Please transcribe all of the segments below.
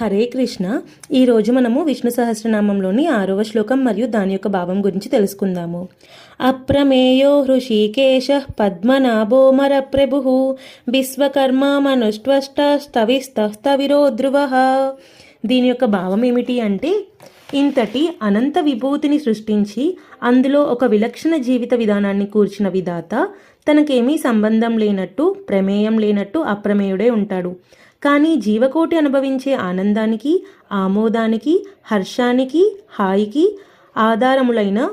హరే కృష్ణ. ఈరోజు మనము విష్ణు సహస్రనామంలోని ఆరవ శ్లోకం మరియు దాని యొక్క భావం గురించి తెలుసుకుందాము. అప్రమేయో హృషికేశ పద్మనాభో మర ప్రభు విశ్వకర్మ మనుష్ట్వష్ట ధ్రువ దీని యొక్క భావం ఏమిటి అంటే ఇంతటి అనంత విభూతిని సృష్టించి అందులో ఒక విలక్షణ జీవిత విధానాన్ని కూర్చిన విధాత తనకేమీ సంబంధం లేనట్టు ప్రమేయం లేనట్టు అప్రమేయుడే ఉంటాడు. కానీ జీవకోటి అనుభవించే ఆనందానికి ఆమోదానికి హర్షానికి హాయికి ఆధారములైన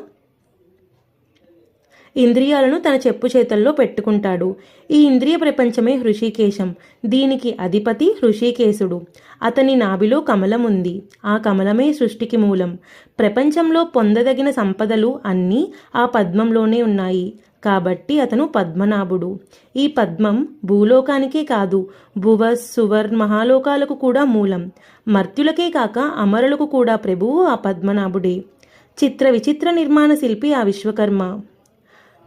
ఇంద్రియాలను తన చెప్పు చేతల్లో పెట్టుకుంటాడు. ఈ ఇంద్రియ ప్రపంచమే హృషికేశం. దీనికి అధిపతి హృషికేశుడు. అతని నాభిలో కమలం ఉంది ఆ కమలమే సృష్టికి మూలం. ప్రపంచంలో పొందదగిన సంపదలు అన్నీ ఆ పద్మంలోనే ఉన్నాయి. కాబట్టి అతను పద్మనాభుడు. ఈ పద్మం భూలోకానికే కాదు భువ సువర్ మహాలోకాలకు కూడా మూలం. మర్త్యులకే కాక అమరులకు కూడా ప్రభువు ఆ పద్మనాభుడే. చిత్ర విచిత్ర నిర్మాణ శిల్పి ఆ విశ్వకర్మ.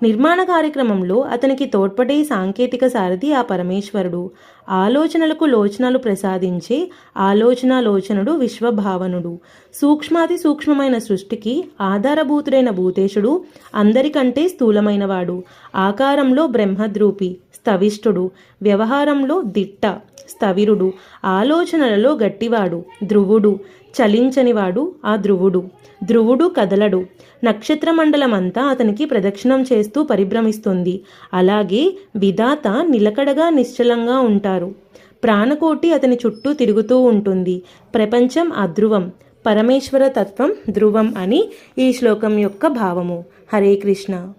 నిర్మాణ కార్యక్రమంలో అతనికి తోడ్పడే సాంకేతిక సారథి ఆ పరమేశ్వరుడు. ఆలోచనలకు లోచనలు ప్రసాదించే ఆలోచనాలోచనుడు విశ్వభావనుడు. సూక్ష్మాతి సూక్ష్మమైన సృష్టికి ఆధారభూతుడైన భూతేశుడు అందరికంటే స్థూలమైనవాడు. ఆకారంలో బ్రహ్మద్రూపి స్థవిష్ఠుడు వ్యవహారంలో దిట్ట స్థవిరుడు. ఆలోచనలలో గట్టివాడు ధ్రువుడు. చలించనివాడు ఆ ధ్రువుడు. ధ్రువుడు కదలడు. నక్షత్రమండలమంతా అతనికి ప్రదక్షిణం చేస్తూ పరిభ్రమిస్తుంది. అలాగే విధాత నిలకడగా నిశ్చలంగా ఉంటారు. ప్రాణకోటి అతని చుట్టూ తిరుగుతూ ఉంటుంది. ప్రపంచం అధ్రువం పరమేశ్వర తత్వం ధ్రువం అని ఈ శ్లోకం యొక్క భావము. హరే కృష్ణ.